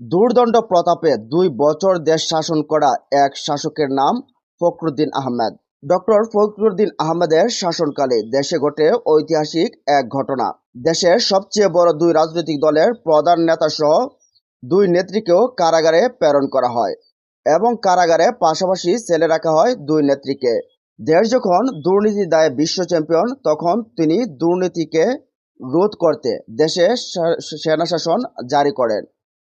দুর্দণ্ড প্রতাপে দুই বছর দেশ শাসন করা এক শাসকের নাম ফখরুদ্দীন আহমেদ। ডক্টর ফখরুদ্দীন আহমেদের শাসনকালে দেশে ঘটে ঐতিহাসিক এক ঘটনা। দেশের সবচেয়ে বড় দুই রাজনৈতিক দলের প্রধান নেতা সহ দুই নেত্রীকেও কারাগারে প্রেরণ করা হয় এবং কারাগারে পাশাপাশি ছেলে রাখা হয় দুই নেত্রীকে। দেশ যখন দুর্নীতি দায়ে বিশ্ব চ্যাম্পিয়ন, তখন তিনি দুর্নীতিকে রোধ করতে দেশে সেনা শাসন জারি করেন।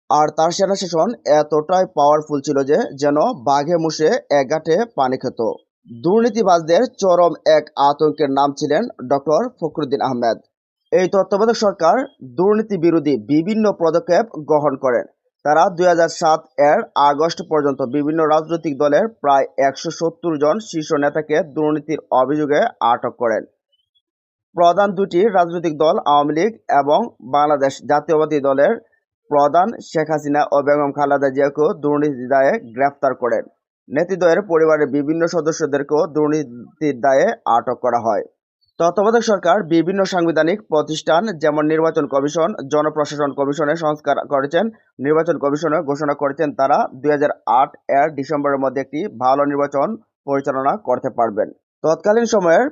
আর তার সেনা শাসন এতটাই পাওয়ারফুল ছিল যে যেন বাঘে মুষে এক গাঁটে পানি খেত। দুর্নীতিবাজদের চরম এক আতঙ্কের নাম ছিলেন ডক্টর ফখরুদ্দিন আহমেদ। এই তত্ত্বাবধায়ক সরকার দুর্নীতি বিরোধী বিভিন্ন পদক্ষেপ গ্রহণ করেন। তারা দুই হাজার সাত এর আগস্ট পর্যন্ত বিভিন্ন রাজনৈতিক দলের প্রায় একশো সত্তর জন শীর্ষ নেতাকে দুর্নীতির অভিযোগে আটক করেন। প্রধান দুটি রাজনৈতিক দল আওয়ামী লীগ এবং বাংলাদেশ জাতীয়বাদী দলের প্রধান শেখ হাসিনা ও বেগম খালেদা জিয়াকেও দুর্নীতির দায়ে গ্রেফতার করেন। নেতৃত্বের পরিবারের বিভিন্ন সদস্যদেরকেও দুর্নীতির দায়ে আটক করা হয়। তত্ত্বাবধায়ক সরকার বিভিন্ন সাংবিধানিক প্রতিষ্ঠান যেমন নির্বাচন কমিশন, জনপ্রশাসন কমিশনের সংস্কার করেছেন, নির্বাচন কমিশনে ঘোষণা করেছেন তারা দুই হাজার আট এর ডিসেম্বরের মধ্যে একটি ভালো নির্বাচন পরিচালনা করতে পারবেন। তৎকালীন সময়ের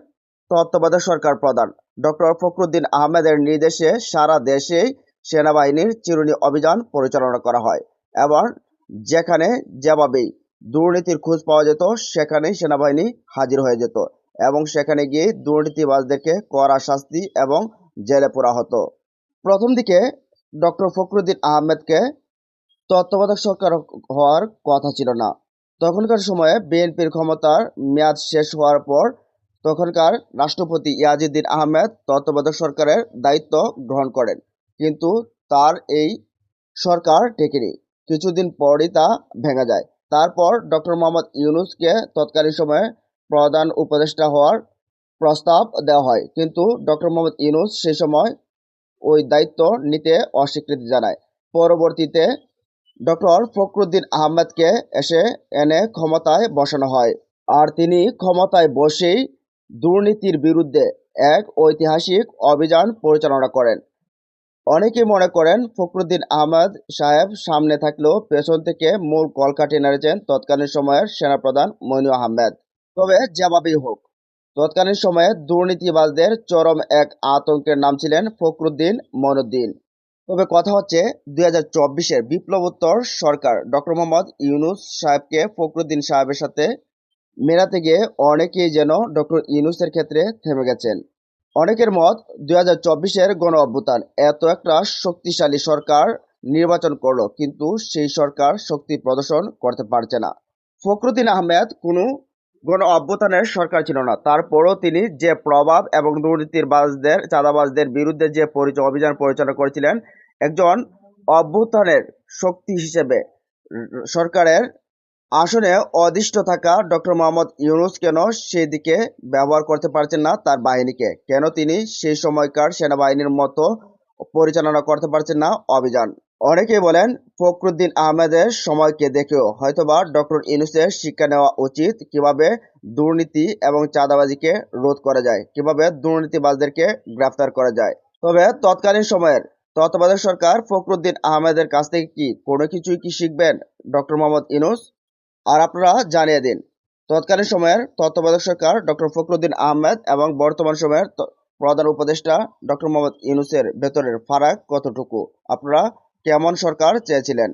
তত্ত্বাবধায়ক সরকার প্রধান ডক্টর ফখরুদ্দিন আহমেদের নির্দেশে সারা দেশেই সেনাবাহিনীর চিরুনি অভিযান পরিচালনা করা হয়। এবং যেখানে যেভাবেই দুর্নীতির খোঁজ পাওয়া যেত সেখানেই সেনাবাহিনী হাজির হয়ে যেত এবং সেখানে গিয়ে দুর্নীতিবাজদেরকে কড়া শাস্তি এবং জেলে পোড়া হতো। প্রথম দিকে ডক্টর ফখরুদ্দিন আহমেদকে তত্ত্বাবধায়ক সরকার হওয়ার কথা ছিল না। তখনকার সময়ে বিএনপির ক্ষমতার মেয়াদ শেষ হওয়ার পর তখনকার রাষ্ট্রপতি ইয়াজিদ্দিন আহমেদ তত্ত্বাবধায়ক সরকারের দায়িত্ব গ্রহণ করেন। কিন্তু তার এই সরকার টেকেনি। কিছুদিন পরই তা ভেঙে যায়। তারপর ডক্টর মোহাম্মদ ইউনুসকে তৎকালীন সময়ে প্রধান উপদেষ্টা হওয়ার প্রস্তাব দেওয়া হয়। কিন্তু ডক্টর মোহাম্মদ ইউনুস সেই সময় ওই দায়িত্ব নিতে অস্বীকৃতি জানায়। পরবর্তীতে ডক্টর ফখরুদ্দিন আহমেদকে এসে এনে ক্ষমতায় বসানো হয়। আর তিনি ক্ষমতায় বসেই দুর্নীতির বিরুদ্ধে এক ঐতিহাসিক অভিযান পরিচালনা করেন। অনেকেই মনে করেন ফখরুদ্দিন আহমেদ সাহেব সামনে থাকলেও পেছন থেকে মূল কলকাঠি নেড়েছেন তৎকালীন সময়ের সেনাপ্রধান মইনু আহমেদ। তবে জবাবই হোক, তৎকালীন সময়ে দুর্নীতিবাজদের চরম এক আতঙ্কের নাম ছিলেন ফখরুদ্দিন মনুদ্দিন তবে কথা হচ্ছে, দুই হাজার চব্বিশের বিপ্লবোত্তর সরকার ডক্টর মোহাম্মদ ইউনুস সাহেবকে ফখরুদ্দিন সাহেবের সাথে মেলাতে গিয়ে অনেকেই যেন ডক্টর ইউনুসের ক্ষেত্রে থেমে গেছেন। অনেকের মত দুই হাজার চব্বিশের গণ অভ্যুত্থান এত একটা শক্তিশালী সরকার নির্বাচন করল, কিন্তু সেই সরকার শক্তি প্রদর্শন করতে পারছে না। ফখরুদ্দিন আহমেদ কোনো গণ অভ্যুত্থানের সরকার ছিল না। তারপরও তিনি যে প্রভাব এবং দুর্নীতির বাজদের চাঁদাবাজদের বিরুদ্ধে যে পরিচয় অভিযান পরিচালনা করেছিলেন, একজন অভ্যুত্থানের শক্তি হিসেবে সরকারের আসনে অধিষ্ঠ থাকা ডক্টর মোহাম্মদ ইউনুস কেন সেদিকে ব্যবহার করতে পারছেন না তার বাহিনীকে? কেন তিনি সেই সময়কার সেনাবাহিনীর মতো পরিচালনা করতে পারছেন না? অভিযান। অনেকেই বলেন, ফখরুদ্দিন আহমেদের সময়কে দেখেও হয়তোবা ডক্টর ইউনুসের শিক্ষা নেওয়া উচিত কীভাবে দুর্নীতি এবং চাঁদাবাজিকে রোধ করা যায়, কীভাবে দুর্নীতিবাজদেরকে গ্রেফতার করা যায়। তবে তৎকালীন সময়ের তত্ত্বাবধায়ক সরকার ফখরুদ্দিন আহমেদের কাছ থেকে কি কোনো কিছুই কি শিখবেন ডক্টর মোহাম্মদ ইউনুস? আর আপনারা জানিয়ে দিন। তৎকালীন সময়ের তত্ত্বাবধায়ক সরকার ডক্টর ফখরুদ্দিন আহমেদ এবং বর্তমান সময়ের প্রধান উপদেষ্টা ডক্টর মোহাম্মদ ইউনুসের ভেতরের ফারাক কতটুকু? আপনারা কেমন সরকার চেয়েছিলেন?